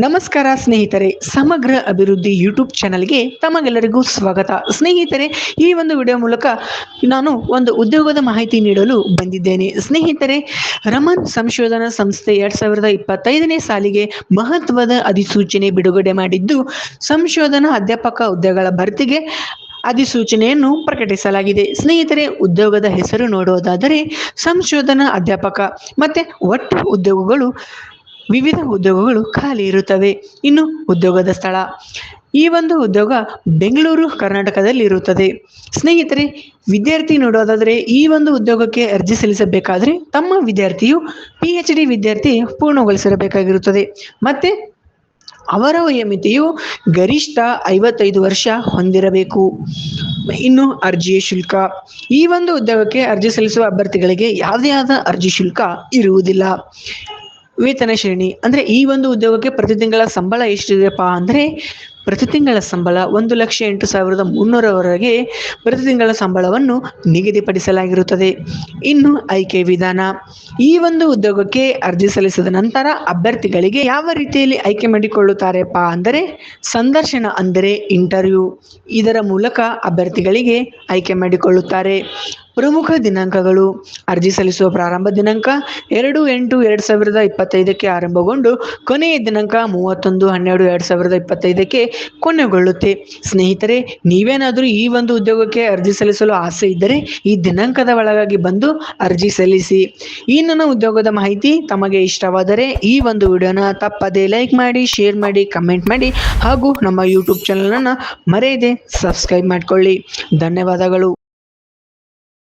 ನಮಸ್ಕಾರ ಸ್ನೇಹಿತರೆ, ಸಮಗ್ರ ಅಭಿವೃದ್ಧಿ ಯೂಟ್ಯೂಬ್ ಚಾನಲ್ಗೆ ತಮಗೆಲ್ಲರಿಗೂ ಸ್ವಾಗತ. ಸ್ನೇಹಿತರೆ, ಈ ಒಂದು ವಿಡಿಯೋ ಮೂಲಕ ನಾನು ಒಂದು ಉದ್ಯೋಗದ ಮಾಹಿತಿ ನೀಡಲು ಬಂದಿದ್ದೇನೆ. ಸ್ನೇಹಿತರೆ, ರಮನ್ ಸಂಶೋಧನಾ ಸಂಸ್ಥೆ ಎರಡ್ ಸಾವಿರದ ಇಪ್ಪತ್ತೈದನೇ ಸಾಲಿಗೆ ಮಹತ್ವದ ಅಧಿಸೂಚನೆ ಬಿಡುಗಡೆ ಮಾಡಿದ್ದು, ಸಂಶೋಧನಾ ಅಧ್ಯಾಪಕ ಹುದ್ದೆಗಳ ಭರ್ತಿಗೆ ಅಧಿಸೂಚನೆಯನ್ನು ಪ್ರಕಟಿಸಲಾಗಿದೆ. ಸ್ನೇಹಿತರೆ, ಉದ್ಯೋಗದ ಹೆಸರು ನೋಡೋದಾದರೆ ಸಂಶೋಧನಾ ಅಧ್ಯಾಪಕ, ಮತ್ತೆ ಒಟ್ಟು ಉದ್ಯೋಗಗಳು ವಿವಿಧ ಉದ್ಯೋಗಗಳು ಖಾಲಿ ಇರುತ್ತವೆ. ಇನ್ನು ಉದ್ಯೋಗದ ಸ್ಥಳ. ಈ ಒಂದು ಉದ್ಯೋಗ ಬೆಂಗಳೂರು, ಕರ್ನಾಟಕದಲ್ಲಿ ಇರುತ್ತದೆ. ಸ್ನೇಹಿತರೆ, ವಿದ್ಯಾರ್ಥಿ ನೋಡೋದಾದರೆ ಈ ಒಂದು ಉದ್ಯೋಗಕ್ಕೆ ಅರ್ಜಿ ಸಲ್ಲಿಸಬೇಕಾದರೆ ತಮ್ಮ ವಿದ್ಯಾರ್ಥಿಯು ಪಿ ಎಚ್ ಡಿ ವಿದ್ಯಾರ್ಥಿ ಪೂರ್ಣಗೊಳಿಸಿರಬೇಕಾಗಿರುತ್ತದೆ. ಮತ್ತೆ ಅವರ ವಯಮಿತಿಯು ಗರಿಷ್ಠ ಐವತ್ತೈದು ವರ್ಷ ಹೊಂದಿರಬೇಕು. ಇನ್ನು ಅರ್ಜಿಯ ಶುಲ್ಕ. ಈ ಒಂದು ಉದ್ಯೋಗಕ್ಕೆ ಅರ್ಜಿ ಸಲ್ಲಿಸುವ ಅಭ್ಯರ್ಥಿಗಳಿಗೆ ಯಾವುದೇ ಆದ ಅರ್ಜಿ ಶುಲ್ಕ ಇರುವುದಿಲ್ಲ. ವೇತನ ಶ್ರೇಣಿ. ಅಂದ್ರೆ ಈ ಒಂದು ಉದ್ಯೋಗಕ್ಕೆ ಪ್ರತಿ ತಿಂಗಳ ಸಂಬಳ ಎಷ್ಟಿದೆಯಪ್ಪ ಅಂದ್ರೆ ಪ್ರತಿ ತಿಂಗಳ ಸಂಬಳ ಒಂದು ಲಕ್ಷ ಎಂಟು ಸಾವಿರದ ಮುನ್ನೂರವರೆಗೆ ಪ್ರತಿ ತಿಂಗಳ ಸಂಬಳವನ್ನು ನಿಗದಿಪಡಿಸಲಾಗಿರುತ್ತದೆ. ಇನ್ನು ಆಯ್ಕೆ ವಿಧಾನ. ಈ ಒಂದು ಉದ್ಯೋಗಕ್ಕೆ ಅರ್ಜಿ ಸಲ್ಲಿಸಿದ ನಂತರ ಅಭ್ಯರ್ಥಿಗಳಿಗೆ ಯಾವ ರೀತಿಯಲ್ಲಿ ಆಯ್ಕೆ ಮಾಡಿಕೊಳ್ಳುತ್ತಾರೆಪ್ಪ ಅಂದರೆ ಸಂದರ್ಶನ ಅಂದರೆ ಇಂಟರ್ವ್ಯೂ. ಇದರ ಮೂಲಕ ಅಭ್ಯರ್ಥಿಗಳಿಗೆ ಆಯ್ಕೆ ಮಾಡಿಕೊಳ್ಳುತ್ತಾರೆ. ಪ್ರಮುಖ ದಿನಾಂಕಗಳು. ಅರ್ಜಿ ಸಲ್ಲಿಸುವ ಪ್ರಾರಂಭ ದಿನಾಂಕ ಎರಡು ಎಂಟು ಎರಡು ಸಾವಿರದ ಇಪ್ಪತ್ತೈದಕ್ಕೆ ಆರಂಭಗೊಂಡು ಕೊನೆಯ ದಿನಾಂಕ ಮೂವತ್ತೊಂದು ಹನ್ನೆರಡು ಎರಡು ಸಾವಿರದ ಇಪ್ಪತ್ತೈದಕ್ಕೆ ಕೊನೆಗೊಳ್ಳುತ್ತೆ. ಸ್ನೇಹಿತರೆ, ನೀವೇನಾದರೂ ಈ ಒಂದು ಉದ್ಯೋಗಕ್ಕೆ ಅರ್ಜಿ ಸಲ್ಲಿಸಲು ಆಸೆ ಇದ್ದರೆ ಈ ದಿನಾಂಕದ ಒಳಗಾಗಿ ಬಂದು ಅರ್ಜಿ ಸಲ್ಲಿಸಿ. ಈ ನನ್ನ ಉದ್ಯೋಗದ ಮಾಹಿತಿ ತಮಗೆ ಇಷ್ಟವಾದರೆ ಈ ಒಂದು ವಿಡಿಯೋನ ತಪ್ಪದೆ ಲೈಕ್ ಮಾಡಿ, ಶೇರ್ ಮಾಡಿ, ಕಮೆಂಟ್ ಮಾಡಿ ಹಾಗೂ ನಮ್ಮ ಯೂಟ್ಯೂಬ್ ಚಾನಲನ್ನು ಮರೆಯದೆ ಸಬ್ಸ್ಕ್ರೈಬ್ ಮಾಡಿಕೊಳ್ಳಿ. ಧನ್ಯವಾದಗಳು.